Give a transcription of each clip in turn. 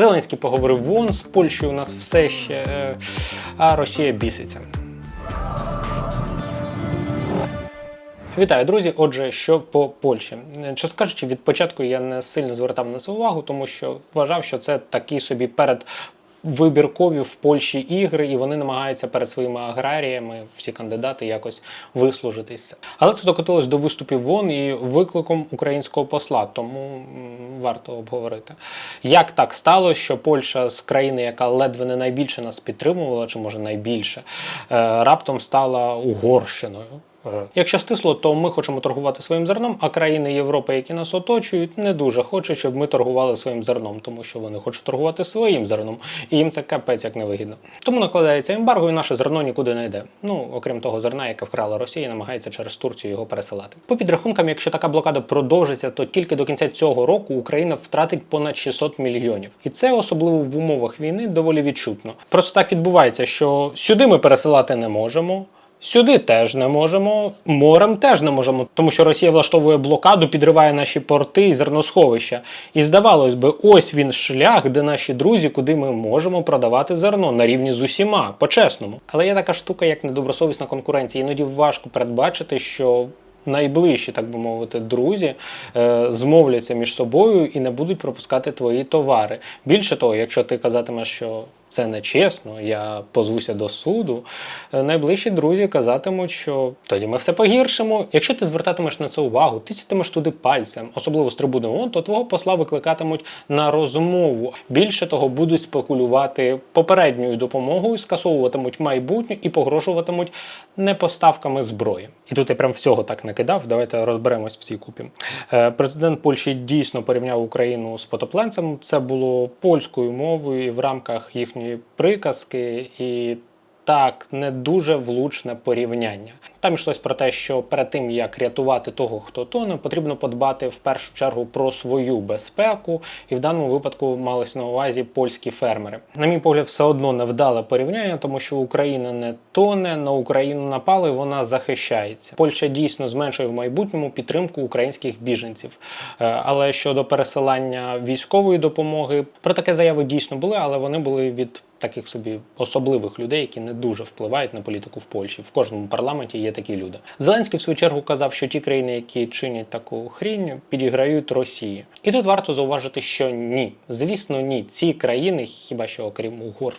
Зеленський поговорив вон з Польщею у нас все ще, е, а Росія біситься. Вітаю, друзі. Отже, що по Польщі. Чесно кажучи, від початку я не сильно звертав на це увагу, тому що вважав, що це такий собі перед. Вибіркові в Польщі ігри, і вони намагаються перед своїми аграріями, всі кандидати, якось вислужитися. Але це докотилось до виступів ВОН і викликом українського посла, тому варто обговорити. Як так сталося, що Польща з країни, яка ледве не найбільше нас підтримувала, чи може найбільше, е, раптом стала Угорщиною. Е, Якщо стисло, то ми хочемо торгувати своїм зерном, а країни Європи, які нас оточують, не дуже хочуть, щоб ми торгували своїм зерном, тому що вони хочуть торгувати своїм зерном, і їм це капець як невигідно. Тому накладається ембарго, і наше зерно нікуди не йде. Ну окрім того зерна, яке вкрала Росія, намагається через Турцію його пересилати. По підрахункам, якщо така блокада продовжиться, то тільки до кінця цього року Україна втратить понад 600 мільйонів. І це особливо в умовах війни доволі відчутно. Просто так відбувається, що сюди ми пересилати не можемо. Сюди теж не можемо, морем теж не можемо, тому що Росія влаштовує блокаду, підриває наші порти і зерносховища. І здавалось би, ось він шлях, де наші друзі, куди ми можемо продавати зерно на рівні з усіма, по-чесному. Але є така штука, як недобросовісна конкуренція. Іноді важко передбачити, що. Найближчі, так би мовити, друзі е, змовляться між собою і не будуть пропускати твої товари. Більше того, якщо ти казатимеш, що це не чесно, я позвуся до суду. е, Найближчі друзі казатимуть, що тоді ми все погіршимо. Якщо ти звертатимеш на це увагу, тисятимеш туди пальцем, особливо з трибуни ООН, то твого посла викликатимуть на розмову. Більше того, будуть спекулювати попередньою допомогою, скасовуватимуть майбутнє і погрожуватимуть непоставками зброї. І тут я прям всього так накидав. Давайте розберемось в цій купі. Е, Президент Польщі дійсно порівняв Україну з потопленцем. Це було польською мовою і в рамках їхньої приказки. І так, не дуже влучне порівняння. Там йшлось про те, що перед тим як рятувати того, хто тоне, потрібно подбати в першу чергу про свою безпеку, і в даному випадку малися на увазі польські фермери. На мій погляд, все одно невдале порівняння, тому що Україна не тоне, на Україну напали, вона захищається. Польща дійсно зменшує в майбутньому підтримку українських біженців. Е, Але щодо пересилання військової допомоги, про таке заяви дійсно були, але вони були від таких собі особливих людей, які не дуже впливають на політику в Польщі. В кожному парламенті є такі люди. Зеленський в свою чергу казав, що ті країни, які чинять таку хрінь, підіграють Росії. І тут варто зауважити, що ні. Звісно, ні. Ці країни, хіба що окрім Угор.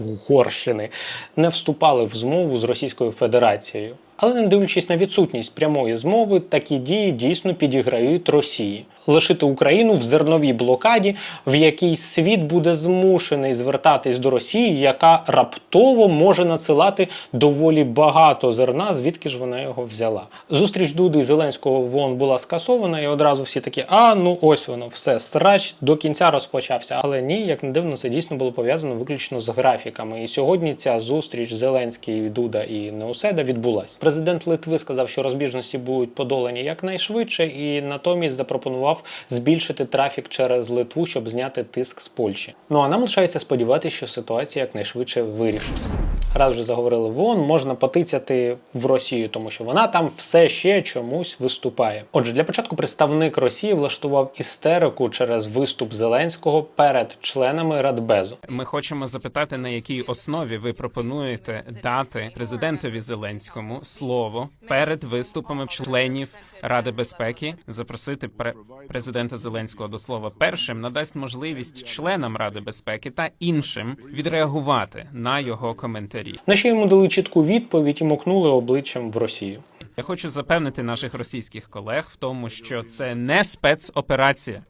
Угорщини не вступали в змову з Російською Федерацією. Але не дивлячись на відсутність прямої змови, такі дії дійсно підіграють Росії. Лишити Україну в зерновій блокаді, в якій світ буде змушений звертатись до Росії, яка раптово може надсилати доволі багато зерна, звідки ж вона його взяла. Зустріч Дуди і Зеленського в ООН була скасована, і одразу всі такі: а ну ось воно, все, срач до кінця розпочався. Але ні, як не дивно, це дійсно було пов'язано виключно з графіками. І сьогодні ця зустріч Зеленський, Дуда і Неуседа відбулась. Президент Литви сказав, що розбіжності будуть подолані якнайшвидше, і натомість запропонував збільшити трафік через Литву, щоб зняти тиск з Польщі. Ну а нам лишається сподіватися, що ситуація якнайшвидше вирішиться. Раз вже заговорили в ООН, можна потицяти в Росію, тому що вона там все ще чомусь виступає. Отже, для початку представник Росії влаштував істерику через виступ Зеленського перед членами Радбезу. Ми хочемо запитати, на якій основі ви пропонуєте дати президентові Зеленському слово перед виступами членів Ради безпеки, запросити пре- президента Зеленського до слова першим надасть можливість членам Ради безпеки та іншим відреагувати на його коментарі. На що йому дали чітку відповідь і мокнули обличчям в Росію. Я хочу запевнити наших російських колег в тому, що це не спецоперація.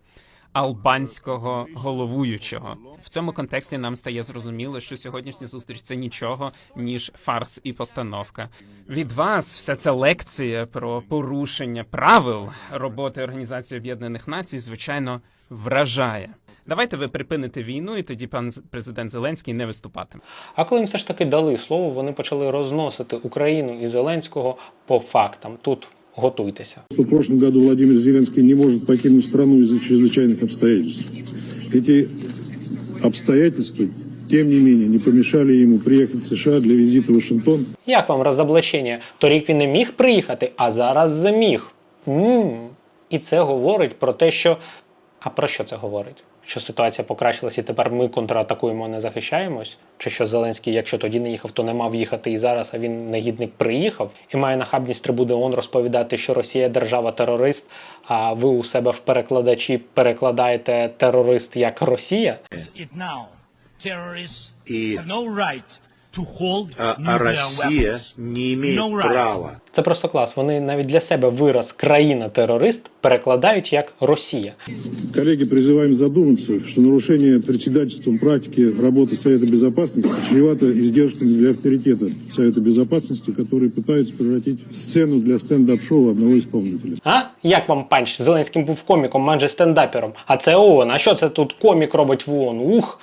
Албанського головуючого в цьому контексті нам стає зрозуміло, що сьогоднішня зустріч це нічого ніж фарс і постановка. Від вас вся ця лекція про порушення правил роботи Організації Об'єднаних Націй, звичайно, вражає. Давайте ви припините війну, і тоді пан президент Зеленський не виступатиме. А коли їм все ж таки дали слово, вони почали розносити Україну і Зеленського по фактам. Тут готуйтеся. В прошлом году Владимир Зеленский не может покинуть страну из-за чрезвычайных обстоятельств. Эти обстоятельства, тем не менее, не помешали ему приехать в США для визита в Вашингтон. Як вам розоблачення? Торік він не міг приїхати, а зараз зміг. м І це говорить про те, що. А про що це говорить? Що ситуація покращилась і тепер ми контратакуємо, а не захищаємось? Чи що Зеленський, якщо тоді не їхав, то не мав їхати і зараз, а він негідник приїхав і має нахабність трибуни ООН розповідати, що Росія держава-терорист, а ви у себе в перекладачі перекладаєте терорист як Росія? it now. Terrorists И- have no right to hold А, nuclear а Россия weapons. не имеет No right. права. Це просто клас. Вони навіть для себе вираз країна-терорист перекладають як Росія. Коллеги, призываем задуматься, что нарушение председательством практики работы Совета Безопасности чревато издержками для авторитета Совета Безопасности, который пытаются превратить в сцену для стендап-шоу одного исполнителя. А? Як вам панч? Зеленський був коміком, майже стендапером. А це ООН. А що це тут комік робить в ООН? Ух!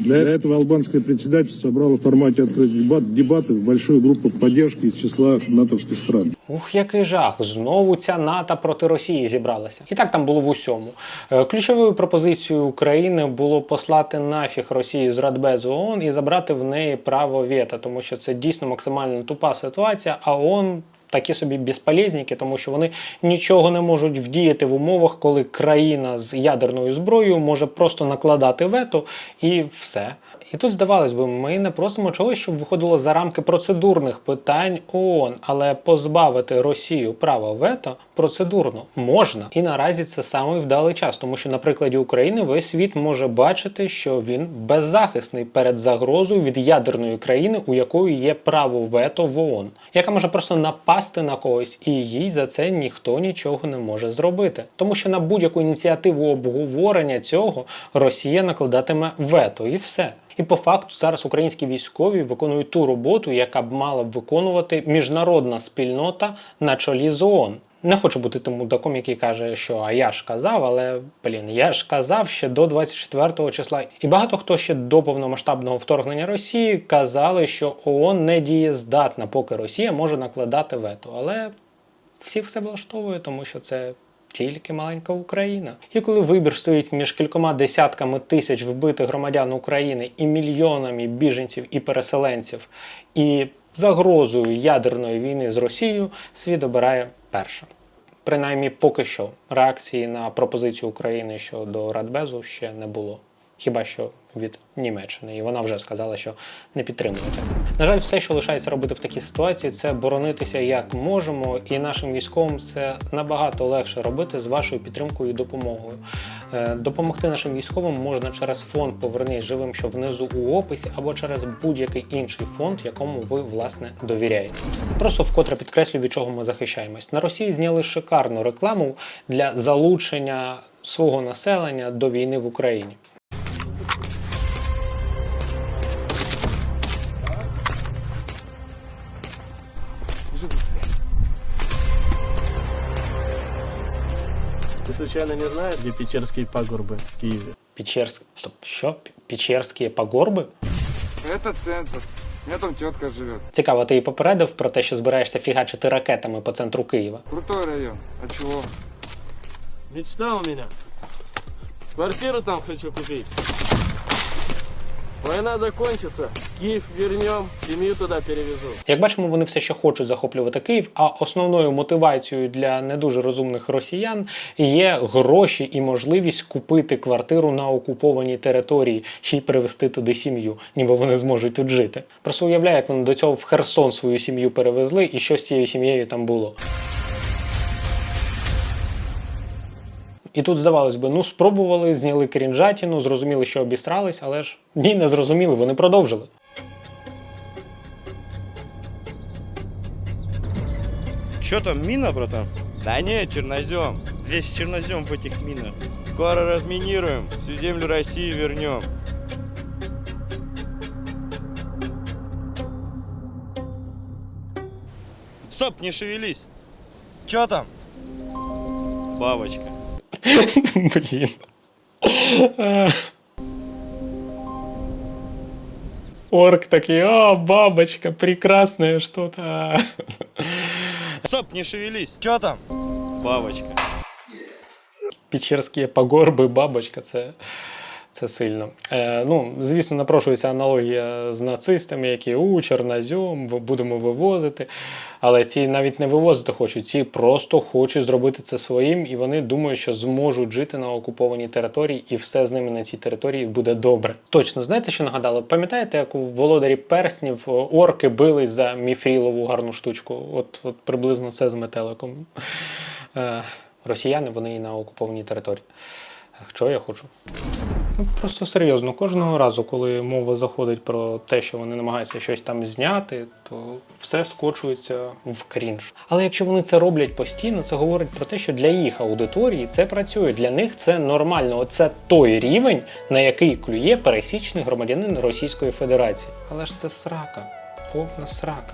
Для этого албанское председательство собрало в формате открытых дебат, дебатов большую группу поддержки из числа натовских стран. Ух, який жах! Знову ця НАТО проти Росії зібралася. І так там було в усьому. Е, Ключовою пропозицією України було послати нафіг Росію з Радбезу ООН і забрати в неї право вето, тому що це дійсно максимально тупа ситуація, а ООН такі собі безполезники, тому що вони нічого не можуть вдіяти в умовах, коли країна з ядерною зброєю може просто накладати вето і все. І тут здавалось би, ми не просимо чогось, щоб виходило за рамки процедурних питань ООН, але позбавити Росію права вето процедурно можна. І наразі це самий вдалий час, тому що на прикладі України весь світ може бачити, що він беззахисний перед загрозою від ядерної країни, у якої є право вето в ООН, яка може просто напасти на когось, і їй за це ніхто нічого не може зробити. Тому що на будь-яку ініціативу обговорення цього Росія накладатиме вето і все. І по факту зараз українські військові виконують ту роботу, яка б мала б виконувати міжнародна спільнота на чолі з ООН. Не хочу бути тим мудаком, який каже, що а я ж казав, але блін, я ж казав ще до 24 числа. І багато хто ще до повномасштабного вторгнення Росії казали, що ООН не дієздатна, поки Росія може накладати вето. Але всіх все влаштовує, тому що це тільки маленька Україна. І коли вибір стоїть між кількома десятками тисяч вбитих громадян України і мільйонами біженців і переселенців, і загрозою ядерної війни з Росією, світ обирає перше. Принаймні, поки що реакції на пропозицію України щодо Радбезу ще не було. Хіба що від Німеччини, і вона вже сказала, що не підтримує. На жаль, все, що лишається робити в такій ситуації, це боронитися як можемо, і нашим військовим це набагато легше робити з вашою підтримкою і допомогою. Е, Допомогти нашим військовим можна через фонд Повернись живим, що внизу у описі, або через будь-який інший фонд, якому ви власне довіряєте. Просто вкотре підкреслю, від чого ми захищаємось. На Росії зняли шикарну рекламу для залучення свого населення до війни в Україні. Случайно не знаешь, где Печерские пагорбы в Киеве? Печерск... Стоп, що? Печерські пагорби? Это центр. У меня там тетка живет. Цікаво, ти її попередив про те, що збираєшся фігачити ракетами по центру Києва. Крутой район. А чего? Мечта у меня. Квартиру там хочу купить. Война закончится, Киев вернем, семью туда перевезу. Як бачимо, вони все ще хочуть захоплювати Київ, а основною мотивацією для не дуже розумних росіян є гроші і можливість купити квартиру на окупованій території, ще й привезти туди сім'ю, ніби вони зможуть тут жити. Просто уявляю, як вони до цього в Херсон свою сім'ю перевезли, і що з цією сім'єю там було. І тут здавалось би, ну спробували, зняли крінжатіну, зрозуміли, що обістрались, але ж ні, не зрозуміли, вони продовжили. Че там, мина, братан? Да не, чернозем. Весь чернозем в этих минах. Скоро разминируем, всю землю России вернем. Стоп, не шевелись. Че там? Бабочка. Блін. Орк такий, о, бабочка, прекрасное что-то. Стоп, не шевелись. Че там? Бабочка. Печерські погорби, бабочка, це. Це сильно. Е, ну, звісно, напрошується аналогія з нацистами, які у чорнозьом, будемо вивозити. Але ці навіть не вивозити хочуть, ці просто хочуть зробити це своїм, і вони думають, що зможуть жити на окупованій території, і все з ними на цій території буде добре. Точно, знаєте, що нагадало? Пам'ятаєте, як у володарі перснів орки бились за міфрілову гарну штучку? От, от приблизно це з метеликом. Е, росіяни вони і на окупованій території. Що я хочу? Ну, просто серйозно, кожного разу, коли мова заходить про те, що вони намагаються щось там зняти, то все скочується в крінж. Але якщо вони це роблять постійно, це говорить про те, що для їх аудиторії це працює. Для них це нормально. Оце той рівень, на який клює пересічний громадянин Російської Федерації. Але ж це срака, повна срака.